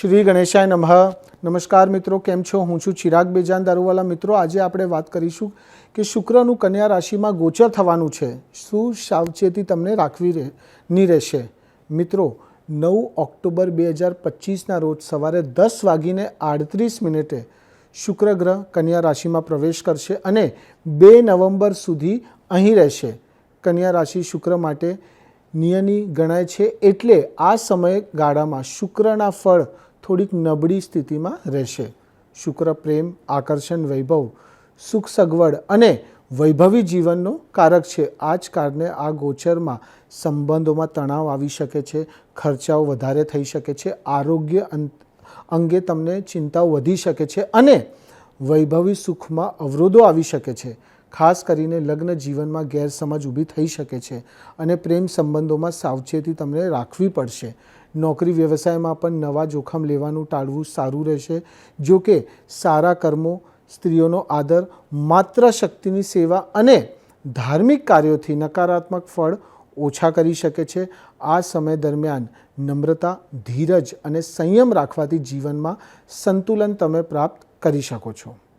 શ્રી ગણેશાય નમઃ. નમસ્કાર મિત્રો, કેમ છો? હું છું ચિરાગ બેજાન. દારૂવાલા મિત્રો, આજે આપણે વાત કરીશું કે શુક્રનું કન્યા રાશિમાં ગોચર થવાનું છે. શું સાવચેતી તમને રાખવી રહે ની રહેશે? મિત્રો, નવ ઓક્ટોબર બે હજાર પચીસના રોજ સવારે દસ વાગીને આડત્રીસ મિનિટે શુક્ર ગ્રહ કન્યા રાશિમાં પ્રવેશ કરશે અને બે નવેમ્બર સુધી અહીં રહેશે. કન્યા રાશિ શુક્ર માટે નિયની ગણાય છે એટલે આ સમયગાળામાં શુક્રના ફળ થોડીક નબળી સ્થિતિમાં રહેશે. શુક્ર પ્રેમ, આકર્ષણ, વૈભવ, સુખ સગવડ અને વૈભવી જીવનનો કારક છે. આ જ કારણે આ ગોચરમાં સંબંધોમાં તણાવ આવી શકે છે, ખર્ચાઓ વધારે થઈ શકે છે, આરોગ્ય અંગે તમને ચિંતાઓ વધી શકે છે અને વૈભવી સુખમાં અવરોધો આવી શકે છે. ખાસ કરીને લગ્ન જીવનમાં ગેરસમજ ઊભી થઈ શકે છે અને પ્રેમ સંબંધોમાં સાવચેતી તમને રાખવી પડશે. નોકરી વ્યવસાયમાં પણ નવા જોખમ લેવાનું ટાળવું સારું રહેશે. જો કે સારા કર્મો, સ્ત્રીઓનો આદર, માત્ર શક્તિની સેવા અને ધાર્મિક કાર્યોથી નકારાત્મક ફળ ઓછા કરી શકે છે. આ સમય દરમિયાન નમ્રતા, ધીરજ અને સંયમ રાખવાથી જીવનમાં સંતુલન તમે પ્રાપ્ત કરી શકો છો.